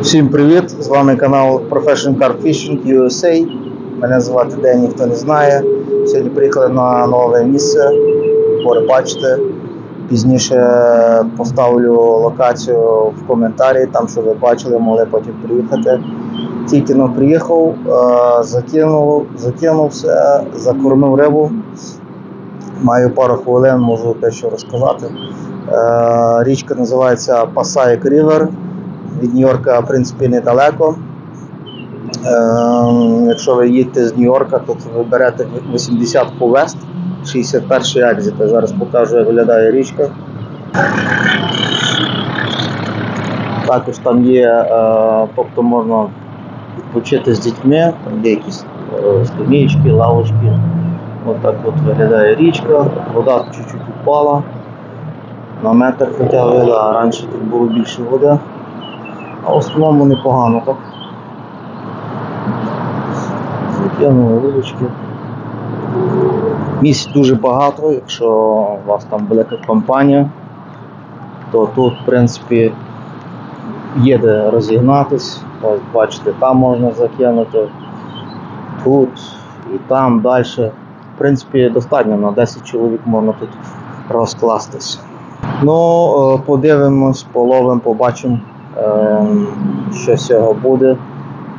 Всім привіт! З вами канал Professional Carp Fishing USA. Мене звати Ден, ніхто не знає. Сьогодні приїхали на нове місце. Побачите. Пізніше поставлю локацію в коментарі, там що ви бачили, могли потім приїхати. Тільки но приїхав, е, закинув, закинув все, закормив рибу. Маю пару хвилин, можу дещо розказати. Е, Річка називається Passaic River. Від Нью-Йорка, в принципі, недалеко. Е, якщо ви їдете з Нью-Йорка, то ви берете 80 по Вест, 61 екзит. Я зараз покажу, як виглядає річка. Також там є, е, тобто можна відпочити з дітьми, там є якісь е, лавочки. Ось так от виглядає річка, вода чуть-чуть упала. На метр хоча б, а раніше тут було більше води. В основному непогано так. Закинули вудочки. Місць дуже багато, якщо у вас там велика компанія, то тут, в принципі, є де розігнатись. Ось бачите, там можна закинути, тут і там далі. В принципі, достатньо на 10 чоловік можна тут розкластись. Ну, е, подивимось, половимо, побачимо, що з цього буде.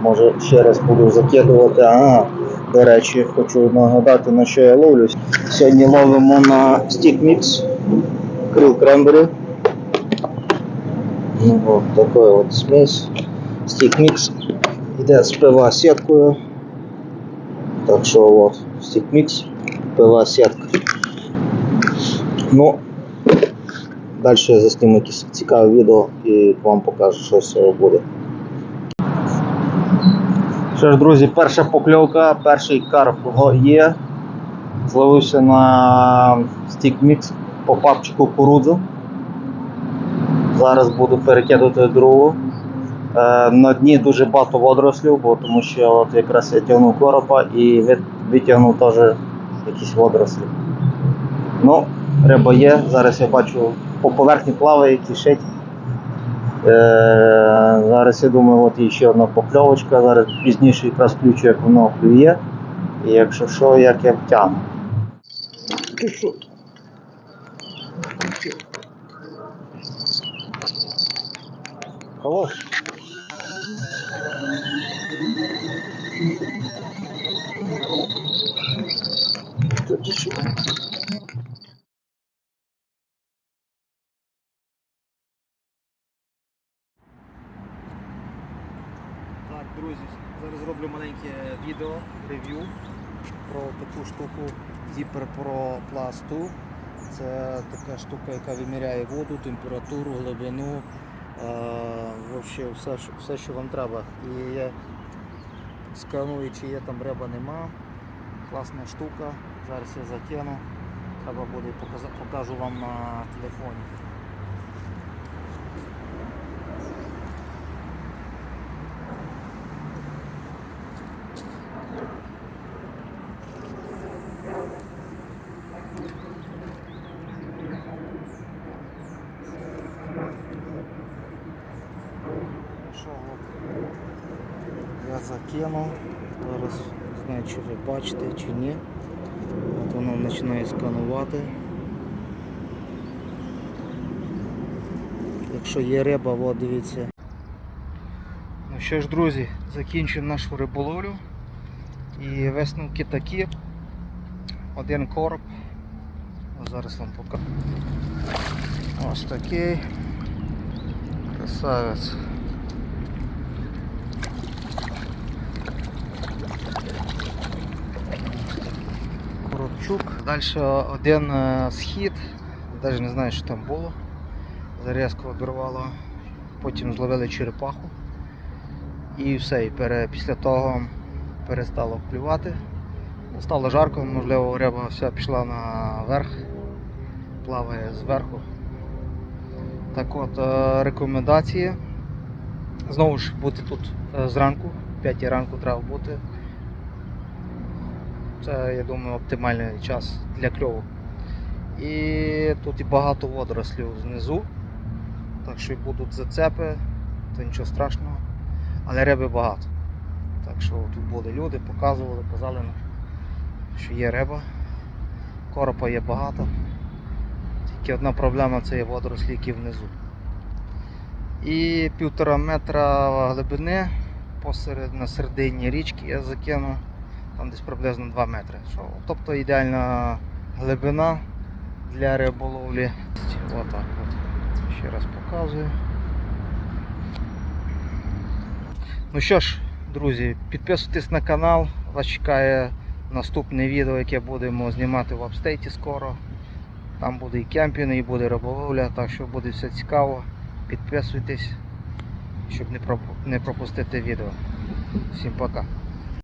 Може ще раз буду закидувати. А, до речі, хочу нагадати, на що я ловлю. Сьогодні ловимо на Mix Krill Cranberry. Ну, от такий от смесь. Mix йде з пива сіткою. Так що от, Mix, пива сітка. Ну, Далі я засніму якісь цікаве відео і вам покажу, що з цього буде. Що ж, друзі, перша покльовка, перший карп є. Зловився на стік-мікс по папчику кукурудзу. Зараз буду перекидувати другу. Е, на дні дуже багато водорослів, бо тому що от якраз я тягнув коропа і ви- витягнув теж якісь водорослі. Ну, риба є. Зараз я бачу по поверхні плаває, кишить. Е, зараз я думаю, от є ще одна покльовочка. Зараз пізніше якраз включу, як воно клює. І якщо що, як я втягну. Хорош. Що ти друзі, зараз зроблю маленьке відео, рев'ю про таку штуку 2. Це така штука, яка виміряє воду, температуру, глибину, е, вообще все, все, що вам треба. І я сканую, чи є там риба, нема. Класна штука. Зараз я закину. Треба буде покажу вам на телефоні. Що, от. Закинув. Зараз не знаю, чи ви бачите чи ні. От воно починає сканувати. Якщо є риба, от дивіться. Ну що ж, друзі, закінчимо нашу риболовлю. І висновки такі. Один короб. Зараз вам покажу. Ось такий. Красавець. Коробчук. Далі один е, схід. Навіть не знаю, що там було. Зарізко обірвало. Потім зловили черепаху. І все. І пере, після того перестало клювати. Стало жарко, можливо, риба вся пішла наверх, плаває зверху. Так от, е, рекомендації. Знову ж бути тут е, зранку, 5 ранку треба бути. Це, я думаю, оптимальний час для кльову. І тут і багато водорослів знизу. Так що і будуть зацепи. то нічого страшного. Але риби багато. Так що тут були люди, показували, казали, нам, що є риба. Коропа є багато. Тільки одна проблема це є водорослі, які внизу. І півтора метра глибини посеред, на середині річки я закинув, там десь приблизно 2 метри. Що, тобто ідеальна глибина для риболовлі. Отак от. Ще раз показую. Ну що ж, друзі, підписуйтесь на канал. Вас чекає наступне відео, яке будемо знімати в апстейті скоро. Там буде і кемпінг, і буде риболовля, так що буде все цікаво. Підписуйтесь, щоб не пропустити відео. Всім пока.